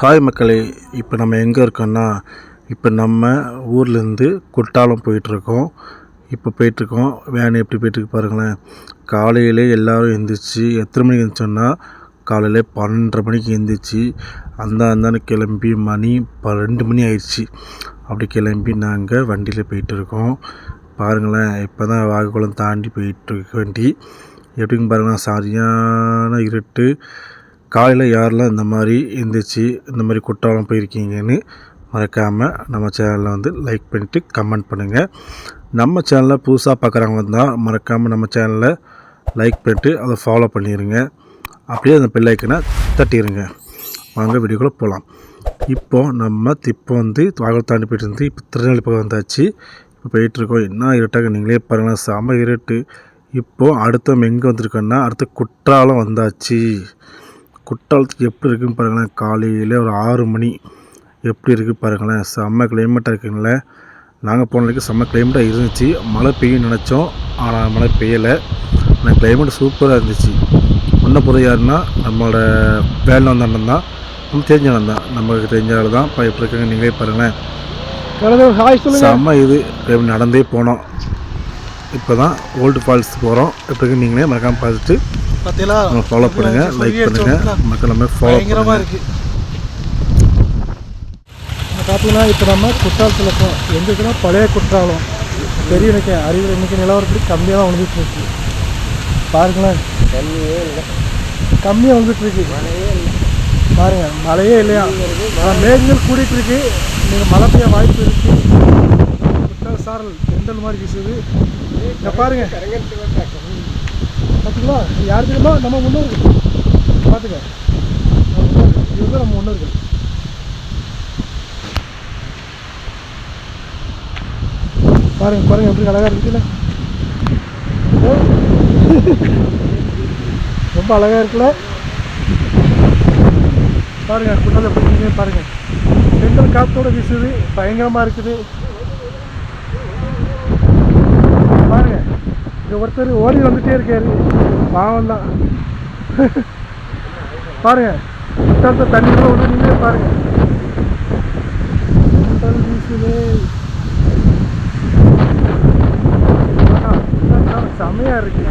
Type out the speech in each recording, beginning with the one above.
Hi மக்களே இப்போ நம்ம எங்கே இருக்கோம்னா இப்போ நம்ம ஊர்லேருந்து குட்டாலம் போயிட்டுருக்கோம். இப்போ போயிட்டுருக்கோம். வேன் எப்படி போயிட்டுருக்கு பாருங்களேன். காலையிலே எல்லோரும் எழுந்திரிச்சு எத்தனை மணிக்கு எழுந்திரிச்சோன்னா காலையில் பன்னெண்டரை மணிக்கு எழுந்திரிச்சு அந்த அந்தானு கிளம்பி மணி ரெண்டு மணி ஆயிடுச்சு. அப்படி கிளம்பி நாங்கள் வண்டியில் போயிட்டுருக்கோம். பாருங்களேன் இப்போ தான் வாகக்குளம் தாண்டி போயிட்டுருக்க வண்டி எப்படின்னு பாருங்களேன் சரியான இருட்டு. காலையில் யாரெல்லாம் இந்த மாதிரி எந்திரிச்சு இந்த மாதிரி குற்றாலம் போயிருக்கீங்கன்னு மறக்காமல் நம்ம சேனலில் வந்து லைக் பண்ணிவிட்டு கமெண்ட் பண்ணுங்கள் நம்ம சேனலில் புதுசாக பார்க்குறவங்க தான் மறக்காமல் நம்ம சேனலில் லைக் பண்ணிட்டு அதை ஃபாலோ பண்ணிடுங்க அப்படியே அந்த பிள்ளைக்குன்னா தட்டிடுங்க வாங்க வீடியோக்குள்ளே போகலாம் இப்போது நம்ம இப்போ வந்து வாகனம் தாண்டி போயிட்டு இருந்து இப்போ திருநெல்வேலி பக்கம் வந்தாச்சு. இப்போ போயிட்டுருக்கோம் என்ன இருட்டாக நீங்களே பாருங்களேன். செம இருட்டு. இப்போது அடுத்த எங்கே வந்திருக்கோன்னா அடுத்த குற்றாலம் வந்தாச்சு. குற்றாலத்துக்கு எப்படி இருக்குன்னு பாருங்களேன். காலையில் ஒரு ஆறு மணி எப்படி இருக்குது பாருங்களேன். செம்ம கிளைமேட்டாக இருக்குங்களே நாங்கள் போன வரைக்கும் செம்ம கிளைமேட்டாக இருந்துச்சு. மழை பெய்யும் நினச்சோம். ஆனால் மழை பெய்யலை. ஆனால் கிளைமேட் சூப்பராக இருந்துச்சு. முன்ன போகிறது யாருன்னா நம்மளோட வேலை வந்த அண்ணன் தான். நம்ம தெரிஞ்ச அண்ணன் தான். நமக்கு தெரிஞ்ச ஆள் தான். இப்போ எப்படி இருக்காங்க நீங்களே பாருங்களேன். செம்ம இது. நடந்தே போனோம். இப்போ தான் ஓல்டு ஃபால்ஸ் போகிறோம் எப்படி இருக்குன்னு நீங்களே மறக்காமல் பார்த்துட்டு பார்த்தீங்களா ஃபாலோ பண்ணுங்கள் லைக் பண்ணுங்கள் மக்கள் நம்ம ஃபாலோ பண்ணுங்கள் இருக்கு. இங்க பார்த்தீங்கன்னா இப்போ நம்ம குற்றாலத்தில் இருக்கோம். எங்க இருக்குன்னா பழைய குற்றாலம். பெரிய எனக்கு அறிவு இன்னைக்கு நிலவரப்படி கம்மியாக தான் வந்துட்டு இருக்கு. பாருங்களேன். கம்மியாக வந்துட்டு இருக்கு. பாருங்க மழையே இல்லையா? மேகங்கள் கூடிட்டு இருக்கு. நீங்கள் மழை பெய்ய வாய்ப்பு இருக்கு. குற்றால சாரல் தெண்டல் மாதிரி வீசுது. இங்கே பாருங்க. பார்த்தீங்களா யார் தெரியுமா? நம்ம முன்னோர்கள். பார்த்துக்க முன்னோர்கள். இவங்க நம்ம முன்னோர்கள். பாருங்க பாருங்க எப்படி அழகா இருக்குல்ல. ஓ. ரொம்ப அழகா இருக்குல்ல. பாருங்க குண்டால பாருங்க. ரெண்டு காத்தோட வீசுது பயங்கரமா இருக்குது பாருங்க இங்கே ஒருத்தர் ஓடி வந்துட்டே இருக்காரு. பாவம் தான் பாருங்க. குட்டாலத்தை தண்ணி கூட பாருங்கள் நீங்களே பாருங்க. தென்றல் வீசுது. இருக்கு.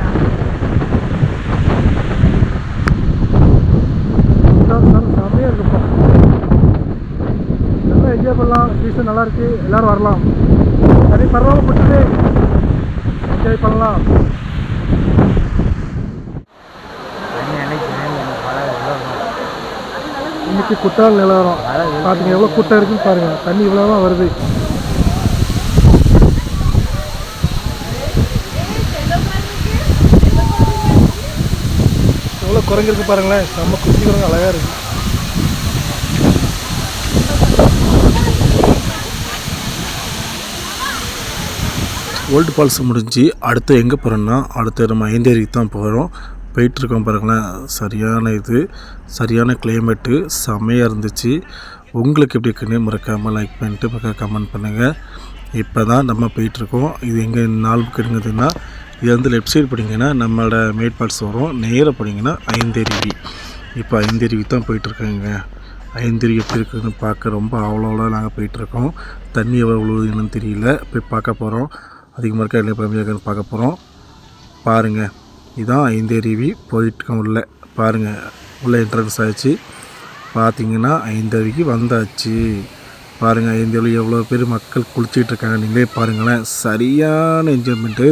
குட்டாலம் இருக்குப்பா. நல்லா என்ஜாய் பண்ணலாம். சீசன் நல்லா இருக்கு. எல்லாரும் வரலாம். அதே பரவாயில்ல போட்டுட்டு. இன்னைக்கு குற்றால நிலவரம் பாத்துங்க எவ்வளோ கூட்டம் இருக்குன்னு பாருங்க. தண்ணி இவ்வளோ தான் வருது. எவ்வளோ குறைஞ்சிருக்கு பாருங்களேன். செம்ம குச்சி குரங்கு அழகா இருக்கு. ஓல்டு ஃபால்ஸ் முடிஞ்சு அடுத்து எங்கே போகிறோன்னா அடுத்து நம்ம ஐந்தேரிக்கு தான் போகிறோம் போயிட்டுருக்கோம் பாருங்களேன். சரியான இது. சரியான கிளைமேட்டு செமையாக இருந்துச்சு. உங்களுக்கு எப்படி இருக்குன்னு மறக்காமல் லைக் பண்ணிட்டு பக்கம் கமெண்ட் பண்ணுங்கள் இப்போ தான் நம்ம போயிட்டுருக்கோம். இது எங்கே நாள் இருக்குதுன்னா இது வந்து லெஃப்ட் சைடு போனீங்கன்னா நம்மளோட மேட் பால்ஸ் வரும். நேராக போனீங்கன்னா ஐந்தருவி இப்போ ஐந்தருவி தான் போயிட்டுருக்கோங்க. ஐந்தருவி எப்படி இருக்குதுன்னு பார்க்க ரொம்ப அவ்வளோ நாங்கள் போயிட்டுருக்கோம். தண்ணி எவ்வளோ விழுவுதுன்னு தெரியல. போய் பார்க்க போகிறோம் அதிகமாக இருக்கா இல்லை கம்மியாக இருக்கான்னு பார்க்க போகிறோம் பாருங்கள் இதுதான் ஐந்தருவி போயிட்டுருக்கோம் உள்ள. பாருங்கள் உள்ளே என்ட்ரன்ஸ் ஆச்சு பார்த்தீங்கன்னா ஐந்தருவிக்கு வந்தாச்சு. பாருங்கள் ஐந்தருவி எவ்வளோ பேர் மக்கள் குளிச்சிக்கிட்டு இருக்காங்க. நீங்களே பாருங்களேன். சரியான என்ஜாய்மெண்ட்டு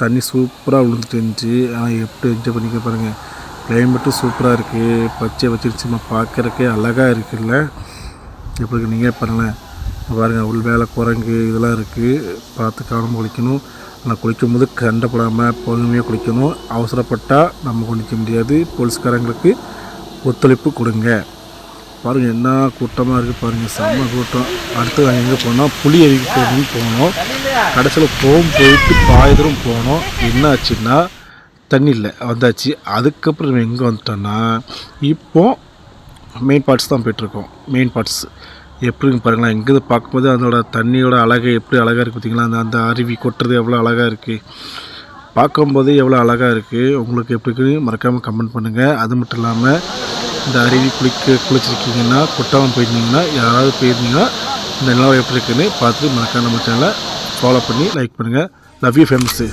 தண்ணி சூப்பராக விழுந்துட்டு இருந்துச்சு. ஆனால் எப்படி என்ஜாய் பண்ணிக்க பாருங்கள் கிளைமேட்டும் சூப்பராக இருக்குது பச்சை வச்சிருச்சுமா பார்க்குறக்கே அழகாக இருக்குல்ல. எப்படி நீங்களே பாருங்களேன். பாருங்கள் உள் வேலை குரங்கு இதெல்லாம் இருக்குது பார்த்து கவனம் குளிக்கணும். ஆனால் குளிக்கும் போது கண்டப்படாமல் பொறுமையாக குளிக்கணும். அவசரப்பட்டால் நம்ம குளிக்க முடியாது. போலீஸ்காரங்களுக்கு ஒத்துழைப்பு கொடுங்க. பாருங்கள் என்ன கூட்டமாக இருக்குது பாருங்கள் செம்ம கூட்டம். அடுத்து நாங்கள் எங்கே போனோம் புளி அருவிக்கு போகணும்னு போனோம். கடைசியில் போகும் போயிட்டு பாயதரும் போனோம். என்ன ஆச்சுன்னா தண்ணி இல்லை வந்தாச்சு. அதுக்கப்புறம் எங்கே வந்துட்டோன்னா இப்போ மெயின் பார்ட்ஸ் தான் போயிட்டுருக்கோம் மெயின் பார்ட்ஸ் எப்படின்னு பாருங்களேன் எங்கேருந்து பார்க்கும்போது அதோட தண்ணியோட அழகை எப்படி அழகாக இருக்குது பார்த்தீங்களா அந்த அந்த அருவி கொட்டுறது எவ்வளோ அழகாக இருக்குது பார்க்கும்போது எவ்வளோ அழகாக இருக்குது உங்களுக்கு எப்படி இருக்குன்னு மறக்காமல் கமெண்ட் பண்ணுங்கள் அது மட்டும் இல்லாமல் இந்த அருவி குளிக்க குளிச்சிருக்கீங்கன்னா கொட்டாமல் போயிருந்தீங்கன்னா யாராவது போயிருந்தீங்கன்னா இந்த நிலவரம் எப்படி இருக்குன்னு பார்த்துட்டு மறக்காம நம்ம சேனலை ஃபாலோ பண்ணி லைக் பண்ணுங்கள் லவ் யூ ஃபேமஸு